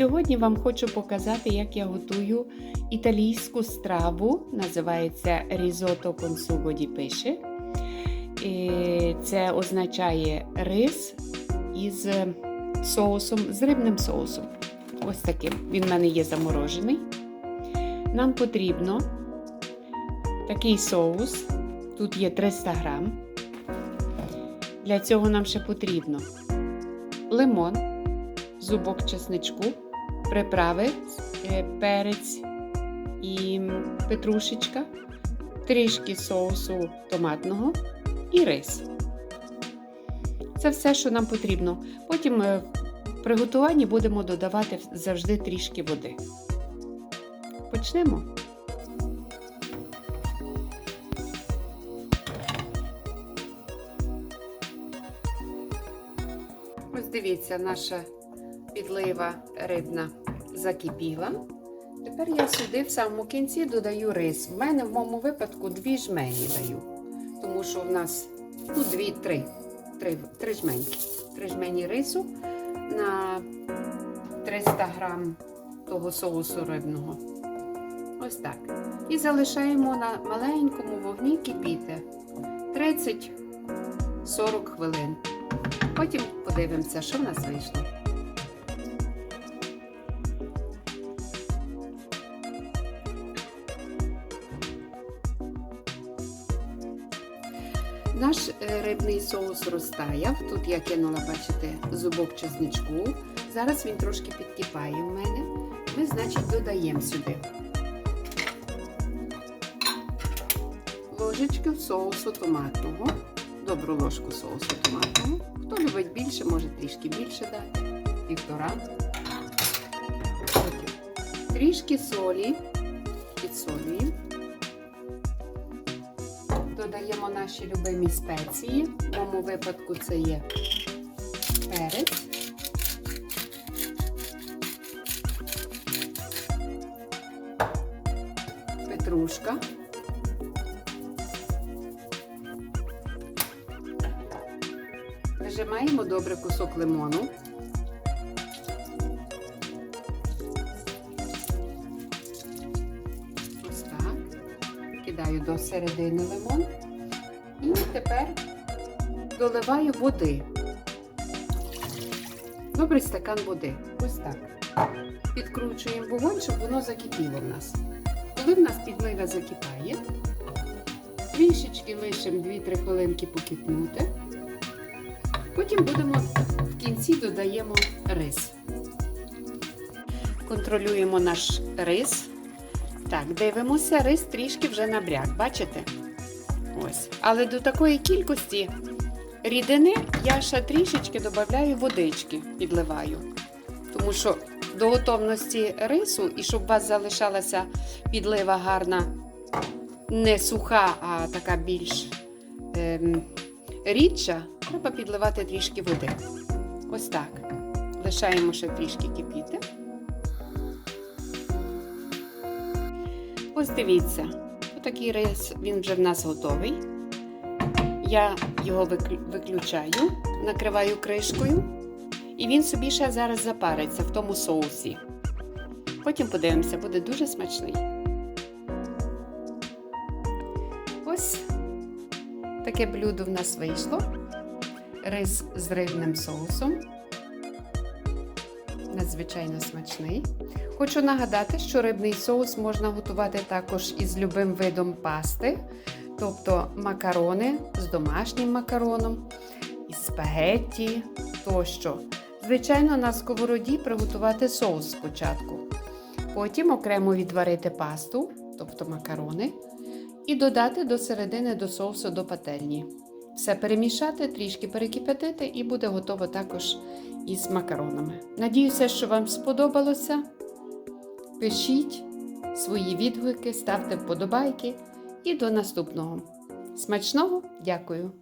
Сьогодні вам хочу показати, як я готую італійську страву. Називається різото con sugo di Це означає рис із соусом, з рибним соусом. Ось таким. Він в мене є заморожений. Нам потрібно такий соус. Тут є 300 грам. Для цього нам ще потрібно лимон, зубок чесничку, приправи, е, перець і петрушечка, трішки соусу томатного і рис. Це все, що нам потрібно. Потім е, в приготуванні будемо додавати завжди трішки води. Почнемо. Ось дивіться, наша підлива рибна закипіла. Тепер я сюди в самому кінці додаю рис. В мене в моєму випадку дві жмені даю. Тому що в нас ну, дві, три, три, три жменьки. Три жмені рису на 300 грам того соусу рибного. Ось так. І залишаємо на маленькому вогні кипіти 30-40 хвилин. Потім подивимося, що в нас вийшло. Наш е, рибний соус розтаяв. Тут я кинула, бачите, зубок чесничку. Зараз він трошки підкипає в мене. Ми, значить, додаємо сюди ложечки соусу томатного, добру ложку соусу томатного. Хто любить більше, може трішки більше дати. Півтора. Трішки солі, підсолюємо. Додаємо наші любимі спеції. В моєму випадку це є перець. Петрушка. Вижимаємо добре кусок лимону. Кидаю до середини лимон. І тепер доливаю води. Добрий стакан води. Ось так. Підкручуємо вогонь, щоб воно закипіло в нас. Коли в нас підлива закипає, трішечки лишимо 2-3 хвилинки покипнути. Потім будемо в кінці додаємо рис. Контролюємо наш рис. Так, дивимося, рис трішки вже набряк, бачите? Ось. Але до такої кількості рідини я ще трішечки додаю водички, підливаю. Тому що до готовності рису, і щоб у вас залишалася підлива гарна, не суха, а така більш ем, рідша, треба підливати трішки води. Ось так. Лишаємо ще трішки кипіти. Ось дивіться, отакий рис, він вже в нас готовий. Я його виключаю, накриваю кришкою, і він собі ще зараз запариться в тому соусі. Потім подивимося, буде дуже смачний. Ось таке блюдо в нас вийшло. Рис з рибним соусом. Надзвичайно смачний. Хочу нагадати, що рибний соус можна готувати також із любим видом пасти, тобто макарони з домашнім макароном, із спагетті тощо. Звичайно, на сковороді приготувати соус спочатку. Потім окремо відварити пасту, тобто макарони, і додати до середини до соусу до пательні. Все перемішати, трішки перекипятити і буде готово також із макаронами. Надіюся, що вам сподобалося. Пишіть свої відгуки, ставте вподобайки і до наступного. Смачного! Дякую!